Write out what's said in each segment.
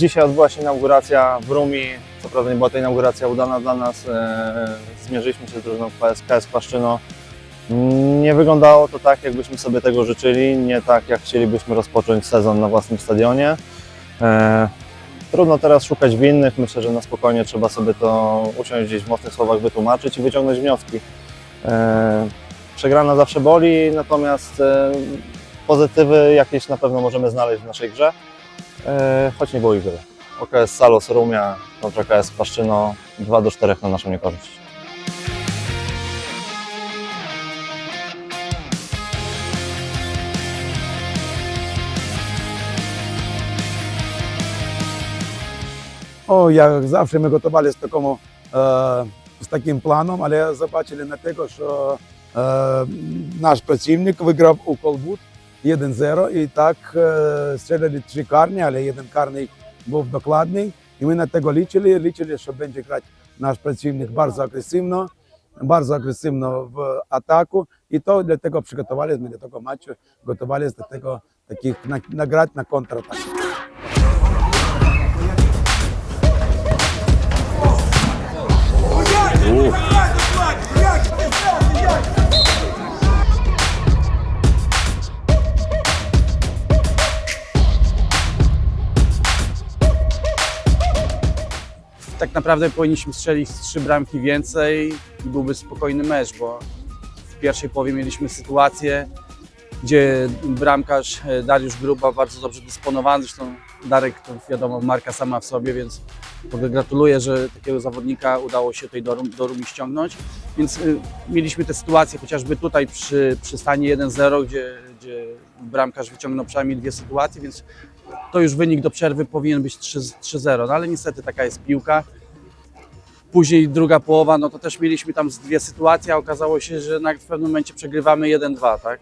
Dzisiaj odbyła się inauguracja w Rumi. Co prawda nie była to inauguracja udana dla nas. E, Zmierzyliśmy się z drużyną KS, Paszczyno. Nie wyglądało to tak, jakbyśmy sobie tego życzyli, nie tak, jak chcielibyśmy rozpocząć sezon na własnym stadionie. E, Trudno teraz szukać winnych. Myślę, że na spokojnie trzeba sobie to usiąść gdzieś w mocnych słowach wytłumaczyć i wyciągnąć wnioski. E, Przegrana zawsze boli, natomiast pozytywy jakieś na pewno możemy znaleźć w naszej grze, choć nie było ich wiele. OKS Salos Rumia kontra KS Paszczyno 2 do 4 na naszą niekorzyść. О, як завжди ми готувалися з такому е, з таким планом, але побачили на те, що е, наш працівник виграв у Колбут 1-0. І так е, стріляли три карні, але один карний був докладний. І ми на того лічили, лічили, що буде грати наш працівник дуже агресивно, дуже агресивно в атаку. І то для того приготувалися, ми для того матчу готувалися до того таких на- наград на контратаку. Tak naprawdę powinniśmy strzelić trzy bramki więcej i byłby spokojny mecz, bo w pierwszej połowie mieliśmy sytuację, gdzie bramkarz e, Dariusz Gruba bardzo dobrze dysponowany, zresztą Darek to wiadomo marka sama w sobie, więc gratuluję, że takiego zawodnika udało się tutaj do, Rum- do Rumi ściągnąć. Więc y, mieliśmy te sytuacje chociażby tutaj przy, przy stanie 1-0, gdzie, gdzie bramkarz wyciągnął przynajmniej dwie sytuacje, więc to już wynik do przerwy powinien być 3-0, no ale niestety taka jest piłka. Później druga połowa, no to też mieliśmy tam dwie sytuacje, a okazało się, że na, w pewnym momencie przegrywamy 1-2, tak?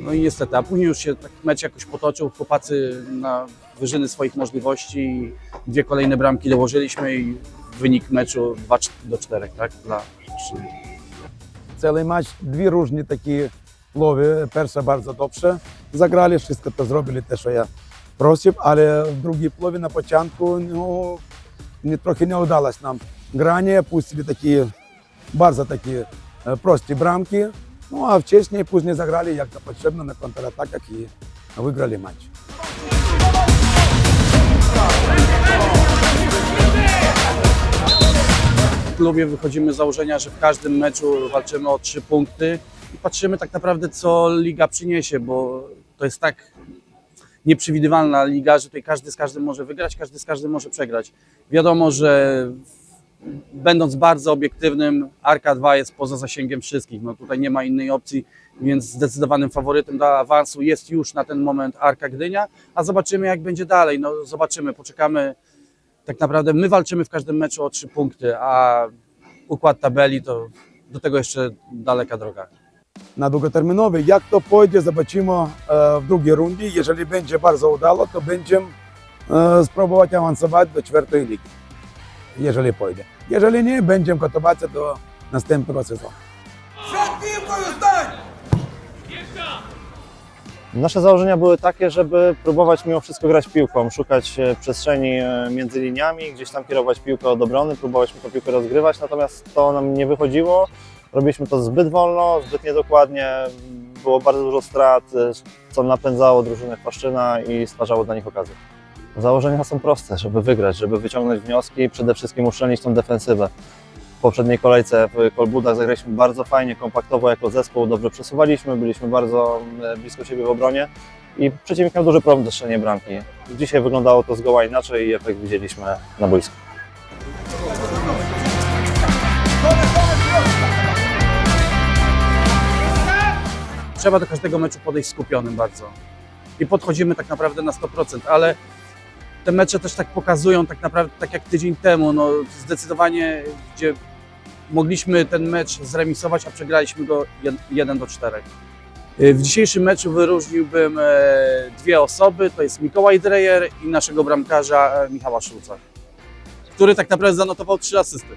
No i niestety, a później już się tak mecz jakoś potoczył, chłopacy na wyżyny swoich możliwości i dwie kolejne bramki dołożyliśmy i wynik meczu 2 do 4, tak? Dla Cały mecz, dwie różne takie lowy, pierwsza bardzo dobrze, zagrali, wszystko to zrobili, też co ja просив, але в другій плові на початку ну, не, трохи не вдалося нам грання, пустили такі дуже такі е, прості брамки. Ну а вчасно пізніше заграли як то потрібно на контратаках і виграли матч. W klubie wychodzimy z założenia, że w każdym meczu walczymy o trzy punkty i patrzymy tak naprawdę, co liga przyniesie, bo to jest tak nieprzewidywalna liga, że tutaj każdy z każdym może wygrać, każdy z każdym może przegrać. Wiadomo, że będąc bardzo obiektywnym, Arka 2 jest poza zasięgiem wszystkich. No tutaj nie ma innej opcji, więc zdecydowanym faworytem do awansu jest już na ten moment Arka Gdynia, a zobaczymy jak będzie dalej. No zobaczymy, poczekamy. Tak naprawdę my walczymy w każdym meczu o trzy punkty, a układ tabeli to do tego jeszcze daleka droga. На długoterminowy. Jak to pójdzie, zobaczymy e, w drugiej rundzie. Jeżeli będzie bardzo udało, to będziemy e, spróbować awansować do czwartej ligi. Jeżeli pójdzie. Jeżeli nie, będziemy gotować się do następnego sezonu. Nasze założenia były takie, żeby próbować mimo wszystko grać piłką, szukać e, przestrzeni między liniami, gdzieś tam kierować piłkę od obrony, próbować tę piłkę rozgrywać, natomiast to nam nie wychodziło. Robiliśmy to zbyt wolno, zbyt niedokładnie, było bardzo dużo strat, e, co napędzało drużynę Paszczyna i stwarzało dla nich okazję. Założenia są proste, żeby wygrać, żeby wyciągnąć wnioski przede wszystkim uszczelnić tą defensywę. W poprzedniej kolejce w Kolbudach zagraliśmy bardzo fajnie, kompaktowo jako zespół, dobrze przesuwaliśmy, byliśmy bardzo e, blisko siebie w obronie i przeciwnik miał duży problem ze strzeleniem bramki. Dzisiaj wyglądało to zgoła inaczej i efekt widzieliśmy na boisku. Trzeba do każdego meczu podejść skupionym bardzo. I podchodzimy tak naprawdę na 100%, ale te mecze też tak pokazują, tak naprawdę tak jak tydzień temu, no zdecydowanie, gdzie mogliśmy ten mecz zremisować, a przegraliśmy go 1 do 4. W dzisiejszym meczu wyróżniłbym e, dwie osoby, to jest Mikołaj Drejer i naszego bramkarza e, Michała Szulca, który tak naprawdę zanotował trzy asysty.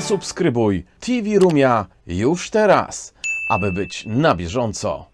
Zasubskrybuj TV Rumia już teraz, aby być na bieżąco.